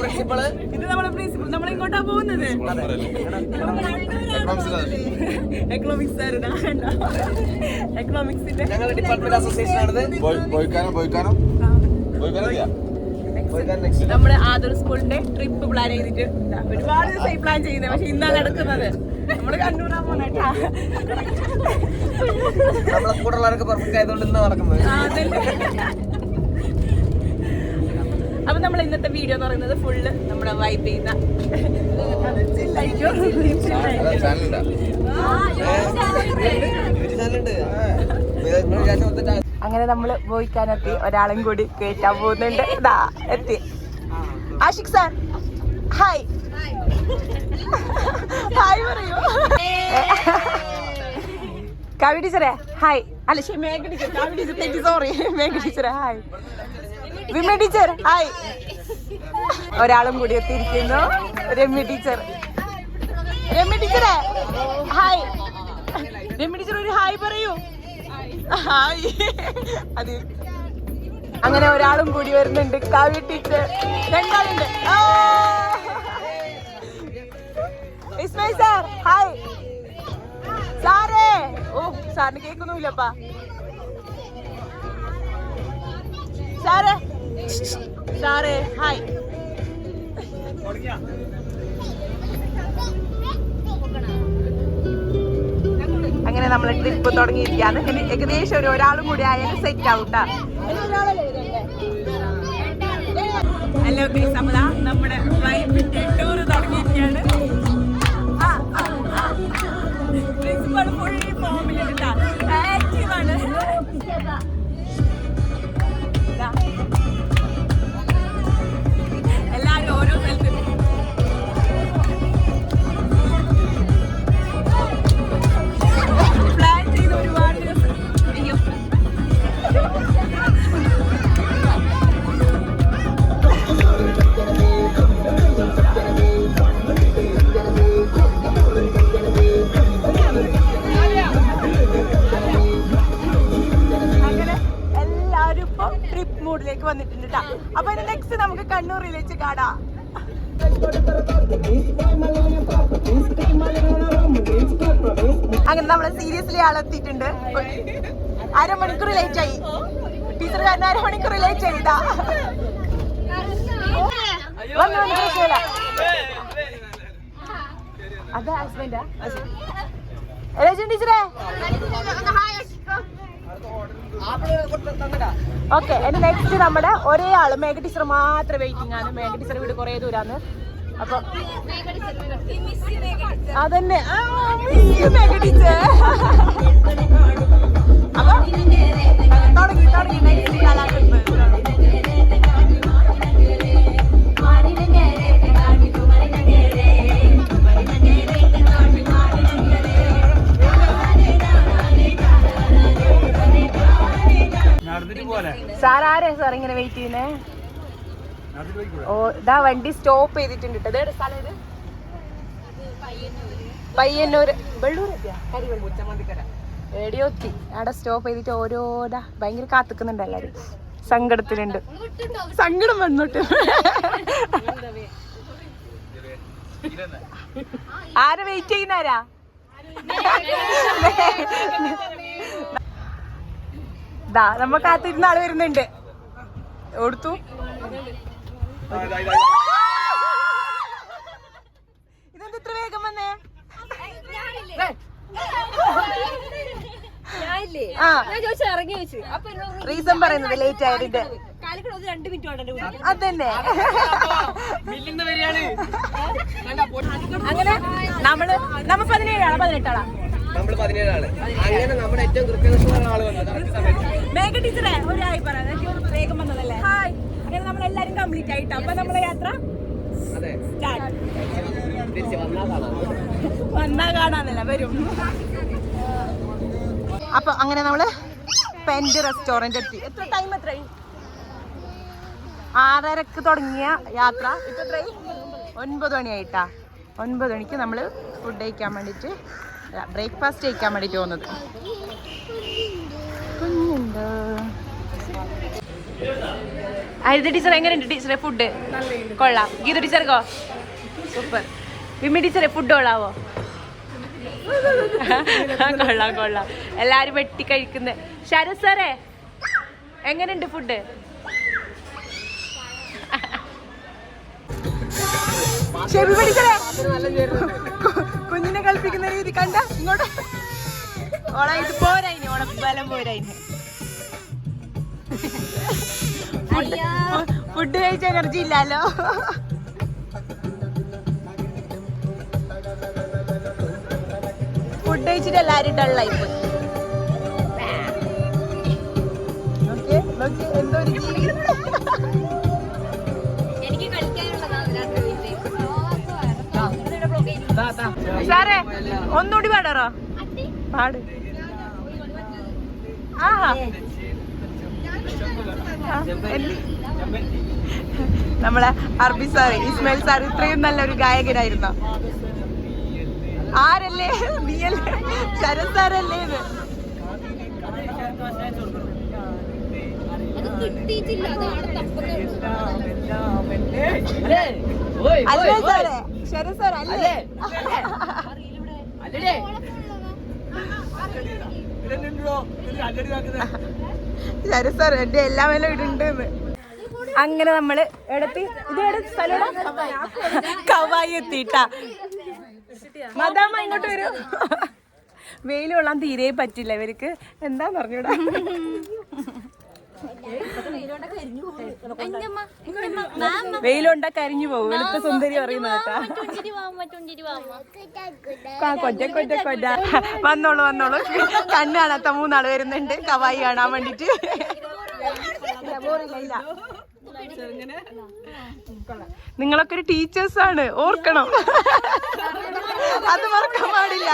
Principal ഇത് നമ്മളെ principal നമ്മൾ ഇങ്ങോട്ടാ പോകുന്നത് എക്കണോമിക്സ് എക്കണോമിക്സിന്റെ ഞങ്ങളുടെ ഡിപ്പാർട്ട്മെന്റ് അസോസിയേഷൻ ആണിത്. പോയിക്കാനോ പോയിക്കാനോ? പോയിക്കാനോ ചെയ്യാം. നമ്മുടെ ആദർ സ്കൂളിന്റെ ട്രിപ്പ് പ്ലാൻ ചെയ്തിട്ട് ഒരുപാട് ദിവസമായി പ്ലാൻ ചെയ്യുന്നത് പക്ഷെ ഇന്നാ നടക്കുന്നത്. നമ്മൾ കണ്ണൂരാ പോണേട്ടാ നമ്മളെ കൂടെ ഉള്ളവരൊക്കെ പെർഫെക്റ്റ് ആയതുകൊണ്ട് ഇന്നാ നടക്കുന്നത്. നമ്മൾ ഇന്നത്തെ വീഡിയോ എന്ന് പറയുന്നത് ഫുള്ള് നമ്മുടെ വൈബ് ചെയ്യുന്ന അങ്ങനെ നമ്മൾ പോയിക്കാനെത്തി ഒരാളും കൂടി കേറ്റാൻ പോകുന്നുണ്ട്. ഇതാ എത്തി. ആഷിഖ് സാർ ഹായ് ഹായ് പറയൂ. കവി ടീച്ചറെ ഹായ് അല്ല ശരി മേഘ ടീച്ചർ കവി ടീച്ചർ തെറ്റി സോറി മേഘ ടീച്ചറെ ഹായ് വിമ ടീച്ചർ ഹായ് ഒരാളും കൂടി എത്തിയിരിക്കുന്നു. രമ്യ ടീച്ചർ രമ്യ ടീച്ചറെ ഹായ് രമ്യ ടീച്ചർ ഒരു ഹായ് പറയൂ. ഹായ് അത് അങ്ങനെ ഒരാളും കൂടി വരുന്നുണ്ട്. കാവ്യ ടീച്ചർ രണ്ടാളുണ്ട്. വിസ്മയ സാർ ഹായ് സാറേ. ഓ സാറിന് കേൾക്കുന്നില്ലപ്പാ സാറേ. സാറേ ഹായ് അങ്ങനെ നമ്മൾ ട്രിപ്പ് തുടങ്ങിയിരിക്കുകയാണ്. ഇനി ഏകദേശം ഒരു ഒരാളും കൂടി ആയാലും സെറ്റ് ആവൂട്ടാ ഹലോ ദാ നമ്മുടെ വൈഫിന്റെ ടൂർ തുടങ്ങിയിരിക്കുകയാണ്. പ്രിൻസിപ്പൾ ഫുൾ ഫോമിലുണ്ട് ആക്റ്റീവാണ് അങ്ങനെ നമ്മൾ സീരിയസ്ലി ആളെത്തിയിട്ടുണ്ട്. അരമണിക്കൂർ ലേറ്റ് ആയി. ടീച്ചർ കാരണം അരമണിക്കൂർ ലേറ്റ് ആയിട്ടാ. അതാ ഹസ്ബൻഡാ രജൻ ടീച്ചറേ ഓക്കെ എന്റെ നെക്സ്റ്റ് നമ്മുടെ ഒരേ ആൾ. മേഘ ടീച്ചർ മാത്രം വെയിറ്റിംഗ് ആണ്. മേഘ ടീച്ചർ വീട് കുറെ ദൂരാണ് അപ്പൊ അതന്നെ. ആ, miss you, മേഘ ടീച്ചർ അപ്പൊ തുടങ്ങി തുടങ്ങി. സാർ ആരാ സാർ ഇങ്ങനെ വെയിറ്റ് ചെയ്യുന്നേ? ഓ ഇതാ വണ്ടി സ്റ്റോപ്പ് ചെയ്തിട്ടുണ്ട് കേട്ടോ ഇതേടെ സ്ഥലം ഇത്? പയ്യന്നൂര്. വെള്ളൂർ എടിയോത്തി. അവിടെ സ്റ്റോപ്പ് ചെയ്തിട്ട് ഓരോടാ ഭയങ്കര കാത്തുക്കുന്നുണ്ട് എല്ലാരും. സങ്കടത്തിലുണ്ട്. സങ്കടം വന്നിട്ട്. ആരെ വെയിറ്റ് ചെയ്യുന്നാരാ ദാ നമ്മ കാത്തിരുന്ന ആൾ വരുന്നുണ്ട്. കൊടുത്തു ഇതെന്ത് ഇത്ര വേഗം വന്നേ? ഞാനില്ലേ? ആ. ഞാൻ ചോദിച്ചു ഇറങ്ങി വെച്ചു. അപ്പൊ റീസൺ പറയുന്നത് ലേറ്റ് ആയതിന്റെ. അതന്നെ. അങ്ങനെ നമ്മൾ നമ്മ പതിനേഴാളാ പതിനെട്ടാളാ. നമ്മൾ പതിനേഴാണ് അങ്ങനെ നമ്മുടെ ഏറ്റവും കൃത്യനിഷ്ഠമായ ആൾ വന്നത് മേഘ ടീച്ചറെ ഒരു ഹായ് പറയാം വേഗം വന്നതല്ലേ? ഹായ് കംപ്ലീറ്റ് ആയിട്ട്. അപ്പൊ നമ്മളെ യാത്ര വന്നാ കാണാന്നല്ല വരും. അപ്പൊ അങ്ങനെ നമ്മൾ പെന്റ് റെസ്റ്റോറന്റ് എത്തി. എത്ര ടൈം എത്ര ആറരക്ക് തുടങ്ങിയ യാത്ര. ഇപ്പൊ എത്രയായി? ഒൻപത് മണിയായിട്ടാ. ഒൻപത് മണിക്ക് നമ്മൾ ഫുഡ് കഴിക്കാൻ വേണ്ടിയിട്ട് ബ്രേക്ക്ഫാസ്റ്റ് കഴിക്കാൻ വേണ്ടിയിട്ട് പോകുന്നത്. കുഞ്ഞുണ്ട്. ഹരിത ടീച്ചർ എങ്ങനെയുണ്ട്? ടീച്ചറെ ഫുഡ് കൊള്ളാം. ഗീത ടീച്ചർക്കോ? സൂപ്പർ. വിമി ടീച്ചറെ ഫുഡ് കൊള്ളാവോ? കൊള്ളാം കൊള്ളാം. എല്ലാരും വെട്ടി കഴിക്കുന്ന. ശരത് സാറേ എങ്ങനെയുണ്ട് ഫുഡ് കുഞ്ഞിനെ കളിപ്പിക്കുന്ന രീതി. കണ്ട? ഇങ്ങോട്ട്. ഓളെ ഇത് പോരായിന് ഓളെ ബലം പോരായിന് ഫുഡ് കഴിച്ച എനർജി ഇല്ലല്ലോ ഫുഡ് കഴിച്ചിട്ട് എല്ലാരും ഡള്ളായി പോയി നോക്കിയേ, നോക്കിയേ, എന്തോ ഒരു ജീവി. എനിക്ക് കളിക്കാനുള്ളതാണ് രാത്രി വീട്ടിലേക്ക് സാറേ ഒന്നുകൂടി പാടാറോ? പാട്. ആഹാ? നമ്മളെ അർബി സാർ ഇസ്മായിൽ സാർ ഇത്രയും നല്ലൊരു ഗായകനായിരുന്നോ? ആരല്ലേ? നീയല്ലേ? ശരത് സാറല്ലേ ഇത്? അല്ലേ? സാറേ ശരത് സാർ അല്ലേ? ശരത് സാർ അങ്ങനെ നമ്മൾ എടുത്തി ഇത് സ്ഥലം കവായി എത്തിട്ടാ മദാമ്മ ഇങ്ങോട്ട് വരൂ. വെയിൽ കൊള്ളാൻ തീരെ പറ്റില്ല ഇവർക്ക്. എന്താ പറഞ്ഞൂടാ വെയിലുണ്ട കരിഞ്ഞു പോകും വെളുത്ത സുന്ദരി പറയുന്ന കേട്ടാ. കൊറ്റ കൊറ്റ കൊറ്റ വന്നോളൂ വന്നോളൂ. കണ്ണ് കാണാത്ത മൂന്നാൾ വരുന്നുണ്ട്. കവായി കാണാൻ വേണ്ടിട്ട്. നിങ്ങളൊക്കെ ഒരു ടീച്ചേഴ്സ് ആണ്. ഓർക്കണം. അത് മറക്കാൻ പാടില്ല.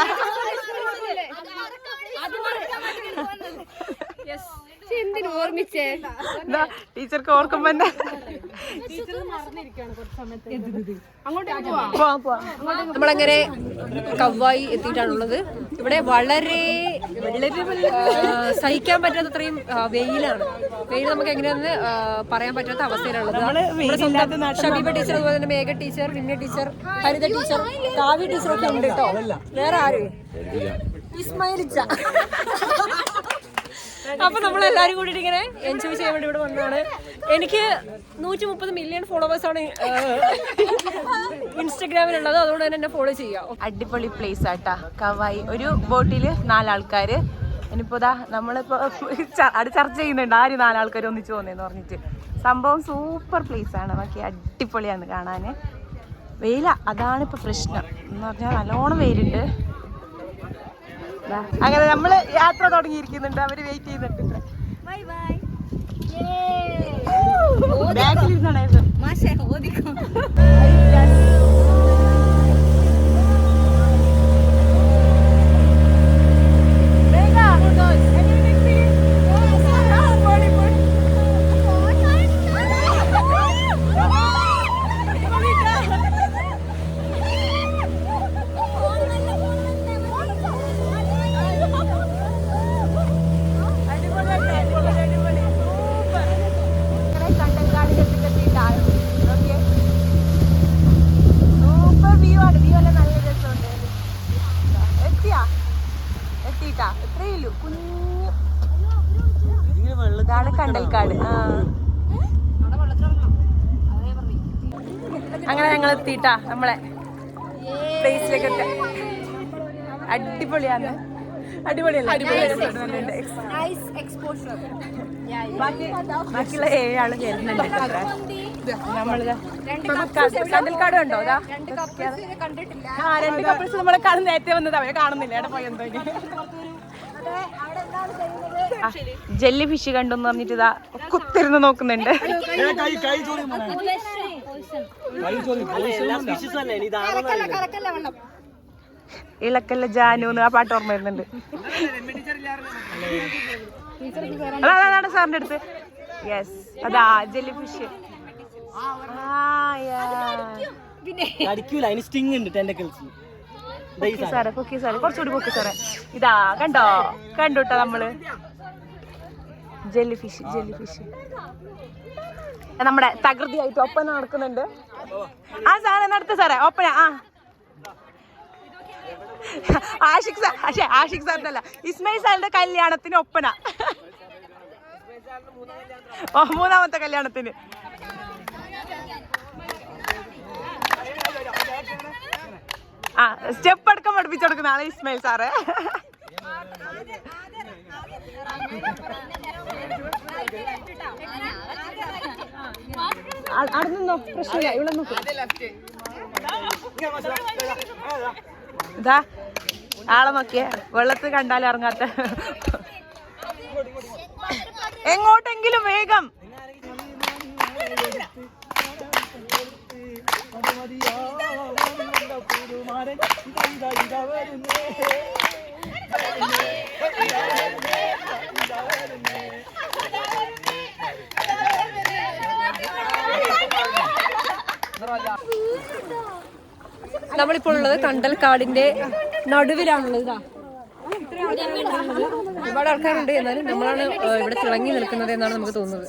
എന്തിനു ഓർമ്മിച്ചേ? എന്താ ടീച്ചർക്ക് ഓർക്കുമ്പോ. നമ്മളങ്ങനെ കവ്വായി എത്തിയിട്ടാണുള്ളത്. ഇവിടെ വളരെ വളരെ സഹിക്കാൻ പറ്റാത്ത അത്രയും വെയിലാണ്. വെയിൽ നമുക്ക് എങ്ങനെയാണെന്ന് പറയാൻ പറ്റാത്ത അവസ്ഥയിലുള്ളത്. ഷബീബ ടീച്ചർ അതുപോലെ തന്നെ Megha teacher Vimya teacher Haritha teacher Kavya teacher ഒക്കെ ഉണ്ട് കേട്ടോ. വേറെ ആര്? ഇസ്മായിലിച്ച. അപ്പൊ നമ്മൾ എല്ലാരും കൂടി ഇങ്ങനെ എൻജോയ് ചെയ്യാൻ വേണ്ടി ഇവിടെ വന്നതാണ്. എനിക്ക് നൂറ്റി മുപ്പത് മില്യൺ ഫോളോവേഴ്സ് ആണ് ഇൻസ്റ്റഗ്രാമിലുള്ളത്. അതുകൊണ്ട് തന്നെ എന്നെ ഫോളോ ചെയ്യാം. അടിപൊളി പ്ലേസ് ആട്ടാ. കവായി. ഒരു ബോട്ടിൽ നാലാൾക്കാര്. ഇനിയിപ്പോ ഇതാ നമ്മളിപ്പോ അത് ചർച്ച ചെയ്യുന്നുണ്ട് ആര് നാലാൾക്കാർ ഒന്നിച്ചു പോന്നേന്ന് പറഞ്ഞിട്ട്. സംഭവം സൂപ്പർ പ്ലേസ് ആണ്. ബാക്കി അടിപൊളിയാണ് കാണാന്. വെയില. അതാണ് ഇപ്പൊ പ്രശ്നം. എന്ന് പറഞ്ഞാൽ നല്ലോണം വെയിലുണ്ട്. അങ്ങനെ നമ്മൾ യാത്ര തുടങ്ങിയിരിക്കുന്നുണ്ട്. അവർ വെയിറ്റ് ചെയ്യുന്നുണ്ട് ബാക്കിലിരുന്നാണ് മാഷേ ഓദിക്കും സൂപ്പർ എത്തിയിട്ടാ നമ്മളെ പ്ലേസിലേക്കൊക്കെ അടിപൊളിയാണ്. അടിപൊളിയല്ല? അടിപൊളിയാണ് ബാക്കി ബാക്കിയുള്ള ഏഴാൾ വരുന്നുണ്ട് കേട്ടോ. നമ്മളിതാ കണ്ടൽക്കാട് ഉണ്ടോ. അതാ ആ രണ്ട് കപ്പിൾസ് നമ്മളെ കാണുന്ന നേരത്തെ വന്നത് അവരെ കാണുന്നില്ല. എവിടെ പോയി എന്തോ ഇനി. ആ, ജെല്ലി ഫിഷ് കണ്ടു പറഞ്ഞിട്ട് ഇതാ കുത്തിരുന്ന് നോക്കുന്നുണ്ട്. ഇളക്കല്ല ജാനു എന്ന് ആ പാട്ട് ഓർമ്മ വരുന്നുണ്ട്. അതാ അതാ, അതാണ് സാറിന്റെ അടുത്ത്. യെസ് അതാ ജെല്ലി ഫിഷ്. കടിക്കൂല അതിന് സ്റ്റിങ് ഉണ്ട് ടെൻഡക്കിൾസ് സാറേ പൊക്കി സാറേ കുറച്ചുകൂടി പൊക്കി സാറേ. ഇതാ കണ്ടോ? കണ്ടുട്ടോ നമ്മൾ. ജെല്ലി ഫിഷ് ജെല്ലി ഫിഷ് നമ്മുടെ തകൃതിയായിട്ട് ഒപ്പന നടക്കുന്നുണ്ട്. ആ സാറേ നടത്ത സാറേ ഒപ്പന ആ ആഷിഖ് സാർ പക്ഷേ ആഷിഖ് സാറിന്റെ അല്ല ഇസ്മയിൽ സാറിന്റെ കല്യാണത്തിന് ഒപ്പന ഓ മൂന്നാമത്തെ കല്യാണത്തിന്. ആ സ്റ്റെപ്പ് അടക്കം പഠിപ്പിച്ചു കൊടുക്കുന്ന ആളെ ഇസ്മയിൽ സാറ്. അവിടെ നിന്നോ പ്രശ്നമില്ല ഇവിടെ നോക്കൂ ഇതാ ആളെ നോക്കിയേ വെള്ളത്തിൽ കണ്ടാലും ഇറങ്ങാത്ത എങ്ങോട്ടെങ്കിലും വേഗം നമ്മളിപ്പോൾ ഉള്ളത് കണ്ടൽക്കാടിന്റെ നടുവിലാണുള്ളത്. ഒരുപാട് ആൾക്കാരുണ്ട്. എന്നാലും നമ്മളാണ് ഇവിടെ തിളങ്ങി നിൽക്കുന്നത് എന്നാണ് നമുക്ക് തോന്നുന്നത്.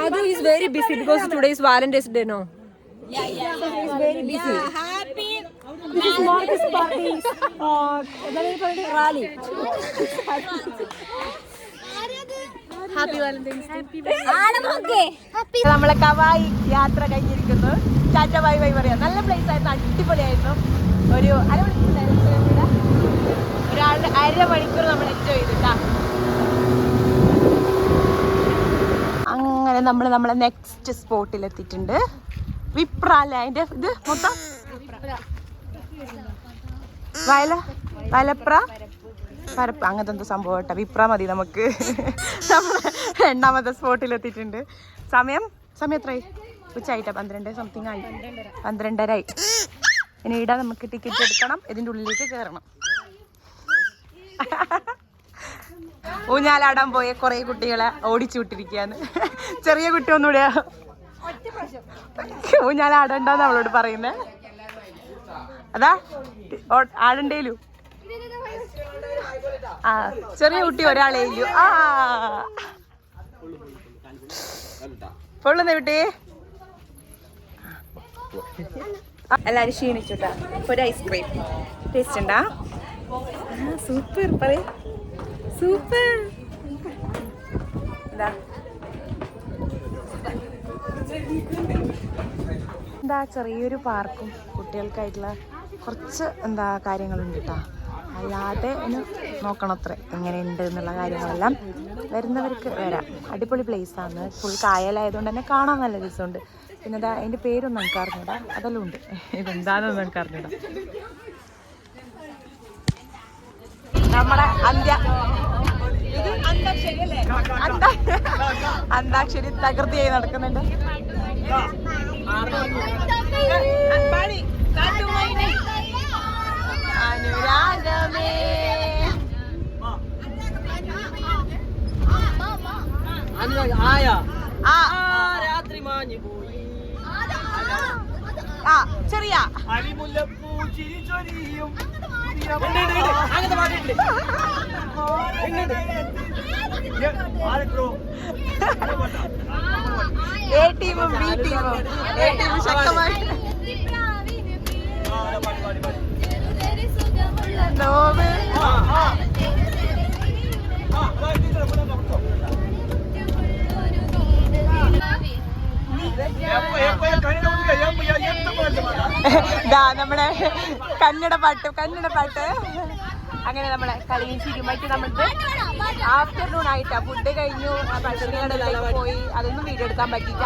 Aadhu is very busy because today is Valentine's day no busy happy Valentine's day നമ്മളെ കവായി യാത്ര കഴിഞ്ഞിരിക്കുന്നു. ടാറ്റ ബൈ ബൈ പറയാം. നല്ല പ്ലേസ് ആയിരുന്നു. അടിപൊളിയായിരുന്നു. ഒരു അരമണിക്കൂർ ഒരാളുടെ അരമണിക്കൂർ നമ്മൾ എൻജോയ് ചെയ്തിട്ടാ. അങ്ങനെ നമ്മൾ നമ്മളെ നെക്സ്റ്റ് സ്പോട്ടിൽ എത്തിയിട്ടുണ്ട്. വിപ്ര അല്ലേ അതിന്റെ ഇത്? മൊത്തം? വയല വയലപ്ര? പരപ്പ് അങ്ങനത്തെ എന്തോ സംഭവം കേട്ടോ. വിപ്ര മതി നമുക്ക്. രണ്ടാമത്തെ സ്പോട്ടിൽ എത്തിയിട്ടുണ്ട്. സമയം? സമയം എത്രയായി? ഉച്ചയായിട്ടാ പന്ത്രണ്ട് സംതിങ് ആയി. പന്ത്രണ്ടരായി. ഇനി ഇട നമുക്ക് ടിക്കറ്റ് എടുക്കണം. ഇതിന്റെ ഉള്ളിലേക്ക് കയറണം ഊഞ്ഞാലാടാൻ പോയ കുറേ കുട്ടികളെ ഓടിച്ചു വിട്ടിരിക്കുകയാണ്. ചെറിയ കുട്ടി ഒന്നുകൂടെ. ഊഞ്ഞാലാടണ്ടെന്ന് അവളോട് പറയുന്നേ. അതാ ആടണ്ടേലു. ആ ചെറിയ കുട്ടി ഒരാളെ ഇല്ലു. ആ. പൊള്ളുന്ന കുട്ടി. എല്ലാരും ക്ഷീണിച്ചുട്ടാ. ഒരു ഐസ്ക്രീം ടേസ്റ്റ് ഉണ്ടാ? സൂപ്പർ പറയ. സൂപ്പർ എന്താ? എന്താ ചെറിയൊരു പാർക്കും കുട്ടികൾക്കായിട്ടുള്ള കുറച്ച് എന്താ കാര്യങ്ങളുണ്ട് കേട്ടോ. അല്ലാതെ ഒന്ന് നോക്കണം അത്ര എങ്ങനെയുണ്ട് എന്നുള്ള കാര്യങ്ങളെല്ലാം വരുന്നവർക്ക് വരാം. അടിപൊളി place ആണ്. ഫുൾ കായലായതുകൊണ്ട് തന്നെ കാണാൻ നല്ല രസമുണ്ട്. പിന്നെ എന്താ അതിന്റെ പേരൊന്നും എനിക്ക് അറിഞ്ഞൂടാ. അതെല്ലാം ഉണ്ട്. ഇതെന്താണെന്ന് എനിക്ക് അറിഞ്ഞൂടാ. നമ്മുടെ അന്ത്യ. ഇത് അന്താക്ഷരി തകൃതിയായി നടക്കുന്നുണ്ട്. അനുരാഗമേ. ആയ? ആ. രാത്രി മാഞ്ഞു പോയി. ആ ചെറിയ. അരിമുല്ലപ്പൂ ചിരി ചൊരിയും അങ്ങനത്തെ പാട്ടുണ്ട് എ ടീമും ബി ടീമും. എ ടീം ശക്തമായി നോവ് ദാ നമ്മുടെ കന്നഡ പാട്ട് കന്നഡ പാട്ട്. അങ്ങനെ നമ്മളെ കളിയും ചിരിയുമായിട്ട് നമ്മൾക്ക് ആഫ്റ്റർനൂൺ ആയിട്ടാ ഫുഡ് കഴിഞ്ഞു. ആ ഭക്ഷണികളിലേക്ക് പോയി. അതൊന്നും വീഡിയോ എടുക്കാൻ പറ്റിയില്ല.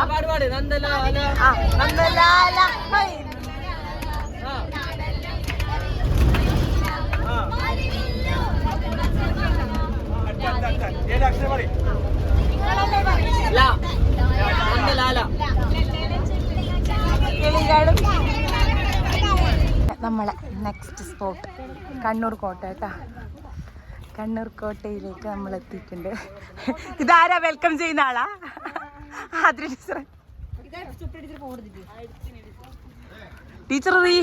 നമ്മളെ നെക്സ്റ്റ് സ്പോട്ട് കണ്ണൂർ കോട്ട കേട്ടാ. കണ്ണൂർ കോട്ടയിലേക്ക് നമ്മൾ എത്തിയിട്ടുണ്ട്. ഇതാരാ വെൽക്കം ചെയ്യുന്ന ആളാ? Teacher re.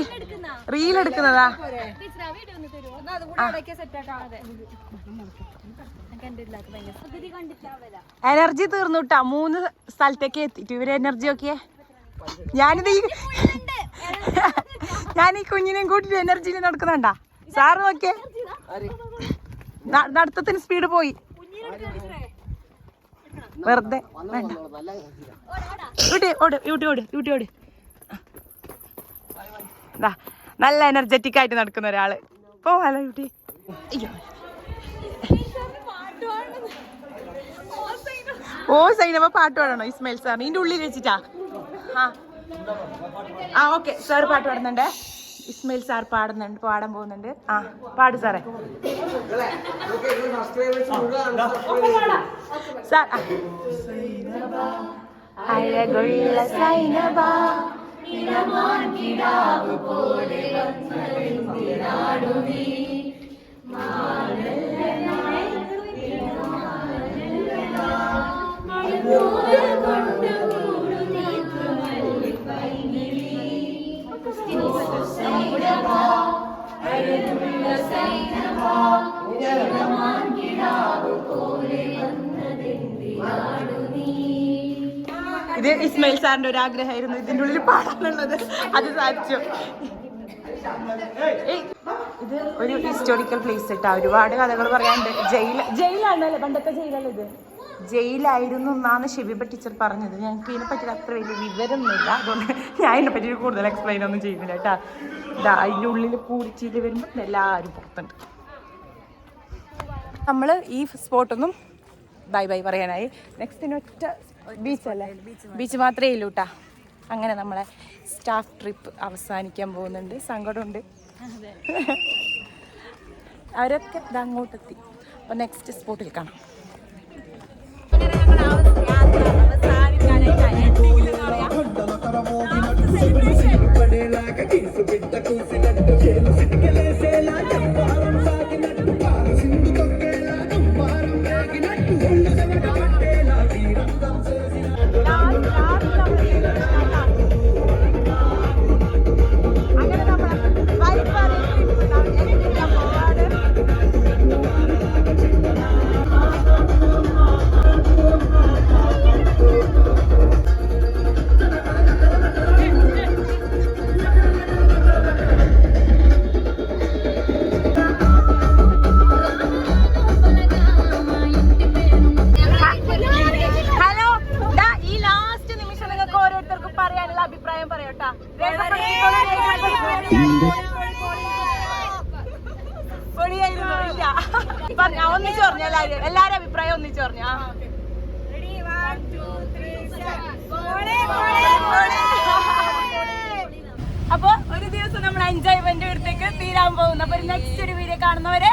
റീൽ എടുക്കുന്നതാ? എനർജി തീർന്നുട്ടാ. മൂന്ന് സ്ഥലത്തേക്ക് എത്തിയിട്ട്. ഇവർ എനർജി ഒക്കെ ഞാനിത് ഈ ഞാൻ ഈ കുഞ്ഞിനെയും കൂട്ടിട്ട് എനർജിയിൽ നടക്കുന്നുണ്ടാ? സാറ് നോക്കിയേ. നടത്തത്തിന് സ്പീഡ് പോയി. വെറുതെ. ഇവിടെ ഓട് ഇവിടെ ഓട് ഇവിടെ ഓട്. ദാ, നല്ല എനർജറ്റിക് ആയിട്ട് നടക്കുന്ന ഒരാൾ. പോവാലോ കുട്ടി. ഓ സൈനമ്മ പാട്ട് പാടണോ? ഇസ്മയിൽ സാർ നിന്റെ ഉള്ളിൽ വെച്ചിട്ടാ ആ. ഓക്കെ സാർ പാട്ട് പാടുന്നുണ്ട്. ഇസ്മയിൽ സാർ പാടുന്നുണ്ട് പാടാൻ പോകുന്നുണ്ട്. ആ പാട് സാറേ സാർ. അഴകുള്ള സൈനബ ഇളമാൻ കിടാവ് പോലെ വന്നതെന്തിനാടുമീ സൈനഭാ സൈനഭാ ഇത് ഇസ്മയിൽ സാറിന്റെ ഒരു ആഗ്രഹമായിരുന്നു. ഇതിന്റെ ഉള്ളിൽ പാടാനുള്ളത്. അത് സാധിച്ചു. ഇത് ഒരു ഹിസ്റ്റോറിക്കൽ പ്ലേസ് ഇട്ടാ ഒരുപാട് കഥകൾ പറയാനുണ്ട്. ജയിൽ ജയിലാണല്ലേ? പണ്ടത്തെ ജയിലല്ലേ ഇത്? ജയിലായിരുന്നു എന്നാണ് ഷെബിബ ടീച്ചർ പറഞ്ഞത്. ഞങ്ങൾക്ക് ഇതിനെ പറ്റി അത്ര വലിയ വിവരമൊന്നുമില്ല. അതുകൊണ്ട് ഞാൻ ഇതിനെ പറ്റി കൂടുതൽ എക്സ്പ്ലെയിൻ ഒന്നും ചെയ്യുന്നില്ല കേട്ടാ. ഇതാ അതിന്റെ ഉള്ളിൽ പൂരിച്ചിൽ വരുമ്പോൾ എല്ലാവരും പുറത്തുണ്ട്. നമ്മൾ ഈ സ്പോട്ടൊന്നും ബൈ ബൈ പറയാനായി. നെക്സ്റ്റ് ഒറ്റ ബീച്ചല്ലേ ബീച്ച് മാത്രമേ ഇല്ലൂ കേട്ടാ അങ്ങനെ നമ്മളെ സ്റ്റാഫ് ട്രിപ്പ് അവസാനിക്കാൻ പോകുന്നുണ്ട്. സങ്കടമുണ്ട്. അവരൊക്കെ അങ്ങോട്ടെത്തി. അപ്പോൾ നെക്സ്റ്റ് സ്പോട്ടിൽ കാണാം. അങ്ങനെ പോകുന്നു. അപ്പൊ നെക്സ്റ്റ് ഒരു വീഡിയോ കാണുന്നവരെ